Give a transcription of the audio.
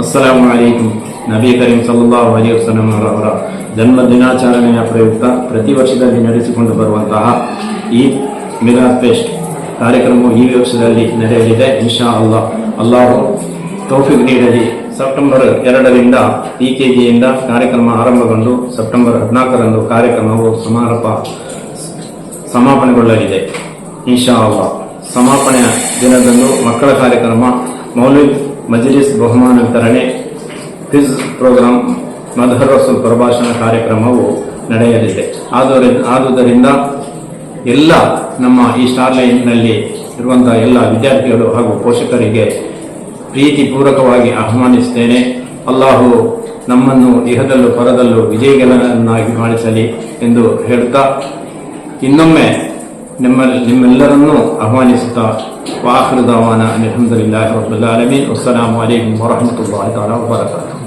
ಅಸ್ಸಲಾಮು ಅಲೈಕು ನಬಿ ಕರೀಂ ಸಲ್ಲಲ್ಲಾಹು ಅಲಿ ವಸಲ್ಲಂ ಅವರ ಜನ್ಮ ದಿನಾಚರಣೆಯ ಪ್ರಯುಕ್ತ ಪ್ರತಿ ವರ್ಷದಲ್ಲಿ ನಡೆಸಿಕೊಂಡು ಬರುವಂತಹ ಈ ಮಿರಾ ಫೆಸ್ಟ್ ಕಾರ್ಯಕ್ರಮವು ಈ ವರ್ಷದಲ್ಲಿ ನಡೆಯಲಿದೆ. ಇನ್ಶಾ ಅಲ್ಲಾ ಅಲ್ಲಾಹು ತೌಫಿಕ್ ನೀಡಲಿ. ಸೆಪ್ಟೆಂಬರ್ ಎರಡರಿಂದ ಈ ಕೆ ಜಿಯಿಂದ ಕಾರ್ಯಕ್ರಮ ಆರಂಭಗೊಂಡು ಸೆಪ್ಟೆಂಬರ್ ಹದಿನಾಲ್ಕರಂದು ಕಾರ್ಯಕ್ರಮವು ಸಮಾರೋಪ ಸಮಾಪನೆಗೊಳ್ಳಲಿದೆ. ಇನ್ಶಾ ಅಲ್ಲಾ ಸಮಾಪನೆಯ ದಿನದಂದು ಮಕ್ಕಳ ಕಾರ್ಯಕ್ರಮ ಮೌಲಿದ್ ಮಜ್ಲಿಸ್ ಬಹುಮಾನ ವಿತರಣೆ ಕ್ವಿಜ್ ಪ್ರೋಗ್ರಾಂ ಮಧುರಸು ಪ್ರಭಾಷಣ ಕಾರ್ಯಕ್ರಮವು ನಡೆಯಲಿದೆ. ಆದುದರಿಂದ ಆದುದರಿಂದ ಎಲ್ಲ ನಮ್ಮ ಈ ಸ್ಟಾರ್ ಲೈನ್ನಲ್ಲಿ ಇರುವಂತಹ ಎಲ್ಲ ವಿದ್ಯಾರ್ಥಿಗಳು ಹಾಗೂ ಪೋಷಕರಿಗೆ ಪ್ರೀತಿ ಪೂರ್ವಕವಾಗಿ ಆಹ್ವಾನಿಸುತ್ತೇನೆ ಅಲ್ಲಾಹು ನಮ್ಮನ್ನು ಇಹದಲ್ಲೂ ಪರದಲ್ಲೂ ವಿಜಯಗಳನ್ನಾಗಿ ಮಾಡಿಸಲಿ ಎಂದು ಹೇಳುತ್ತಾ ಇನ್ನೊಮ್ಮೆ ನಿಮ್ಮ ನಿಮ್ಮೆಲ್ಲರನ್ನೂ ಆಹ್ವಾನಿಸುತ್ತಾ ವಾಹೃದಾವಾನ ಅಲ್ಹಮ್ದುಲಿಲ್ಲಾಹಿ ರಬ್ಬಿಲ್ ಆಲಮೀನ್ ಅಸ್ಸಲಾಮು ಅಲೈಕುಂ ವರಹಮತುಲ್ಲಾಹಿ ತಾಲಾ ವಬರಕಾತು